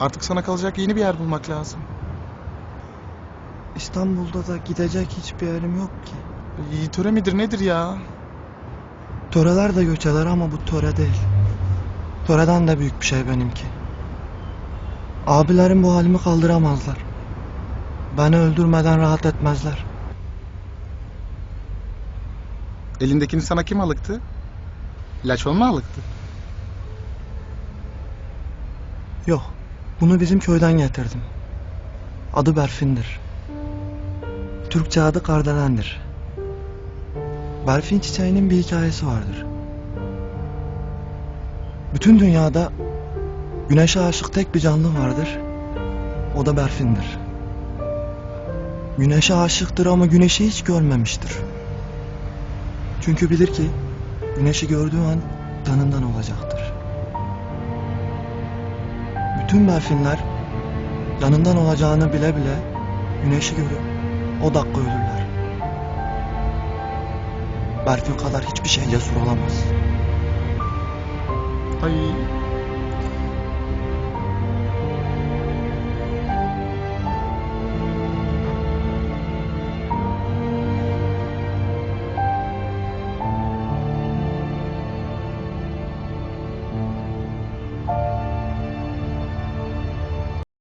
Artık sana kalacak yeni bir yer bulmak lazım. İstanbul'da da gidecek hiçbir yerim yok ki. İyi töre midir nedir ya? Töreler de göç eder ama bu töre değil. Töreden de büyük bir şey benimki. Abilerim bu halimi kaldıramazlar. Beni öldürmeden rahat etmezler. Elindekini sana kim alıktı? Laçon mu alıktı? Yok, bunu bizim köyden getirdim. Adı Berfin'dir. Türkçe adı Kardelen'dir. Berfin çiçeğinin bir hikayesi vardır. Bütün dünyada güneşe aşık tek bir canlı vardır. O da Berfin'dir. Güneşe aşıktır ama güneşi hiç görmemiştir. Çünkü bilir ki güneşi gördüğü an canından olacaktır. Bütün Berfinler yanından olacağını bile bile güneşi görüp o dakika ölürler. Berfin kadar hiçbir şey cesur olamaz. Ay